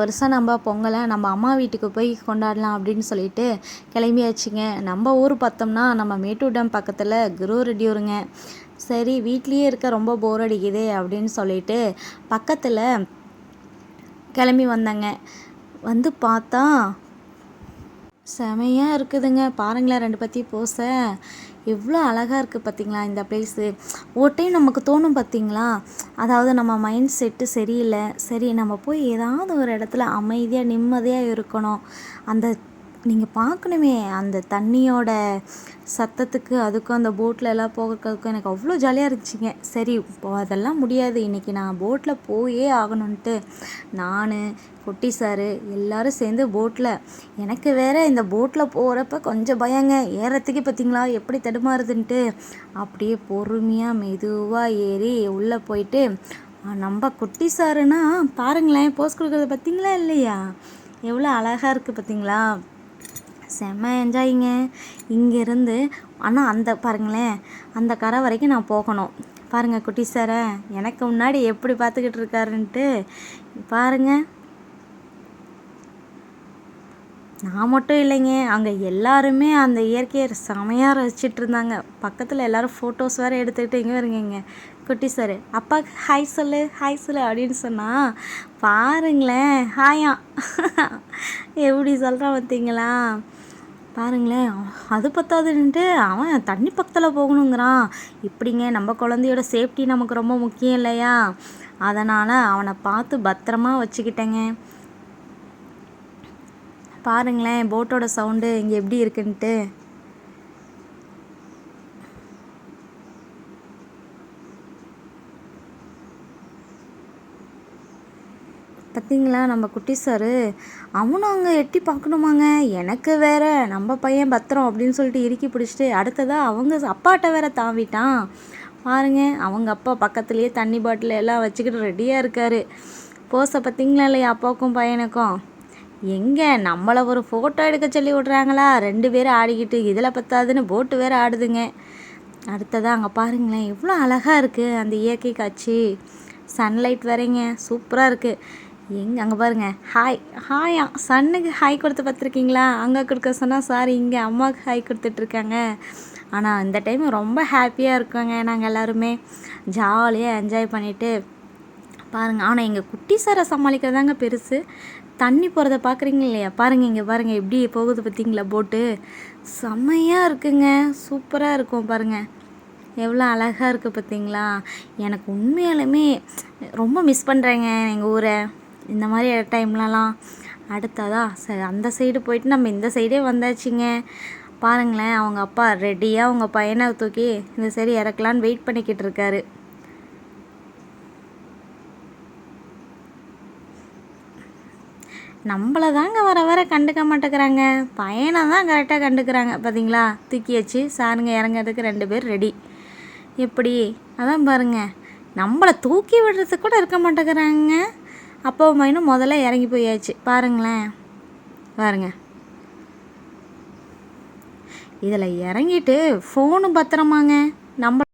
வருஷம் நம்ம பொங்கலை நம்ம அம்மா வீட்டுக்கு போய் கொண்டாடலாம் அப்படின்னு சொல்லிட்டு கிளம்பியாச்சுங்க. நம்ம ஊர் பார்த்தோம்னா நம்ம மேட்டூர் டேம் பக்கத்தில் குருரெட்டியூருங்க சரி வீட்லேயே இருக்க ரொம்ப போர் அடிக்குதே அப்படின்னு சொல்லிட்டு பக்கத்தில் கிளம்பி வந்தேங்க. வந்து பார்த்தா செமையாக இருக்குதுங்க. பாருங்களேன் ரெண்டு பற்றி போச. எவ்வளோ அழகாக இருக்குது பார்த்தீங்களா இந்த ப்ளேஸு ஒரு டைம் நமக்கு தோணும் பார்த்தீங்களா அதாவது நம்ம மைண்ட் செட்டு சரியில்லை. சரி நம்ம போய் ஏதாவது ஒரு இடத்துல அமைதியாக நிம்மதியாக இருக்கணும். அந்த நீங்கள் பார்க்கணுமே அந்த தண்ணியோட சத்தத்துக்கு அதுக்கும் அந்த போட்டில் எல்லாம் போகிறதுக்கும் எனக்கு அவ்வளோ ஜாலியாக இருந்துச்சுங்க. சரி இப்போ அதெல்லாம் முடியாது. இன்றைக்கி நான் போட்டில் போயே ஆகணுன்ட்டு நான் குட்டி சார் எல்லோரும் சேர்ந்து போட்டில் எனக்கு வேறு இந்த போட்டில் போகிறப்ப கொஞ்சம் பயங்க. ஏறத்துக்கு பார்த்தீங்களா எப்படி தடுமாறுதுன்ட்டு அப்படியே பொறுமையாக மெதுவாக ஏறி உள்ளே போயிட்டு நம்ம குட்டி சாருன்னா பாருங்களேன் போஸ்ட் கொடுக்குறத பார்த்தீங்களா இல்லையா? எவ்வளோ அழகாக இருக்குது பார்த்தீங்களா செம்ம என்ஜாயிங்க இங்கேருந்து ஆனால் அந்த பாருங்களேன் அந்த கரை வரைக்கும் நான் போகணும். பாருங்கள் குட்டி சாரை எனக்கு முன்னாடி எப்படி பார்த்துக்கிட்டு இருக்காருன்ட்டு. பாருங்கள் நான் மட்டும் இல்லைங்க அங்கே எல்லாருமே அந்த இயற்கையை செமையாக ரசிச்சிட்டு இருந்தாங்க. பக்கத்தில் எல்லோரும் ஃபோட்டோஸ் வேறு எடுத்துக்கிட்டு இங்கே வருங்க குட்டி சார் அப்பாவுக்கு ஹாய் சொல்லு ஹாய் சொல்லு அப்படின்னு சொன்னால் பாருங்களேன் ஹாயா எப்படி சொல்கிறா பார்த்தீங்களா பாருங்களேன். அது பத்தாதுன்ட்டு அவன் தண்ணி பக்கத்தில் போகணுங்கிறான். இப்படிங்க நம்ம குழந்தையோட சேஃப்டி நமக்கு ரொம்ப முக்கியம் இல்லையா? அதனால் அவனை பார்த்து பத்திரமா வச்சுக்கிட்டேங்க. பாருங்களேன் போட்டோட சவுண்டு இங்கே எப்படி இருக்குன்ட்டு. பார்த்தீங்களா நம்ம குட்டி சார் அவனும் அங்கே எட்டி பார்க்கணுமாங்க எனக்கு வேற நம்ம பையன் பத்திரம் அப்படின்னு சொல்லிட்டு இறுக்கி பிடிச்சிட்டு அடுத்ததாக அவங்க அப்பாட்ட வேற தாவிட்டான். பாருங்க அவங்க அப்பா பக்கத்துலேயே தண்ணி பாட்டில் எல்லாம் வச்சுக்கிட்டு ரெடியாக இருக்கார். போஸை பார்த்தீங்களா இல்லையா அப்பாவுக்கும் பையனுக்கும்? எங்கே நம்மளை ஒரு ஃபோட்டோ எடுக்க சொல்லி விட்றாங்களா? ரெண்டு பேரும் ஆடிக்கிட்டு இதில் பத்தாதுன்னு போட்டு வேறு ஆடுதுங்க. அடுத்ததாக அங்கே பாருங்களேன் எவ்வளோ அழகாக இருக்குது அந்த இயற்கை காட்சி. சன்லைட் வரைங்க சூப்பராக இருக்குது எங்கே அங்கே பாருங்கள் ஹாய் ஹாயா சன்னுக்கு ஹாய் கொடுத்து பார்த்துருக்கீங்களா? அங்கே கொடுக்க சொன்னால் சாரி இங்கே அம்மாவுக்கு ஹாய் கொடுத்துட்ருக்காங்க ஆனால் இந்த டைம் ரொம்ப ஹாப்பியாக இருக்கோங்க நாங்கள் எல்லாருமே. ஜாலியாக என்ஜாய் பண்ணிவிட்டு பாருங்கள் ஆனால் எங்கள் குட்டி சாரை சமாளிக்கிறதாங்க பெருசு. தண்ணி போகிறத பார்க்குறீங்க இல்லையா? பாருங்கள் இங்கே பாருங்கள் எப்படி போகுது பார்த்தீங்களா போட்டு? செம்மையாக இருக்குங்க. சூப்பராக இருக்கும் பாருங்கள் எவ்வளோ அழகாக இருக்குது பார்த்தீங்களா? எனக்கு உண்மையாலுமே ரொம்ப மிஸ் பண்ணுறேங்க எங்கள் ஊரை. இந்த மாதிரி டைம்லலாம் அடுத்ததா சரி அந்த சைடு போயிட்டு நம்ம இந்த சைடே வந்தாச்சுங்க. பாருங்களேன் அவங்க அப்பா ரெடியாக அவங்க பையனை தூக்கி இந்த சரி இறக்கலான்னு வெயிட் பண்ணிக்கிட்டு இருக்காரு. நம்மளை தாங்க வர வர கண்டுக்க மாட்டேங்கிறாங்க. பையனை தான் கரெக்டாக கண்டுக்கிறாங்க. பார்த்தீங்களா தூக்கி வச்சு சாருங்க இறங்கிறதுக்கு ரெண்டு பேர் ரெடி எப்படி? அதான் பாருங்கள் நம்மளை தூக்கி விடுறதுக்கு கூட இருக்க மாட்டேங்கிறாங்க. அப்பாவும் பையனும் முதல்ல இறங்கி போயாச்சு. பாருங்களேன். பாருங்க. இதில் இறங்கிட்டு ஃபோனும் பத்திரமாங்க. நம்ம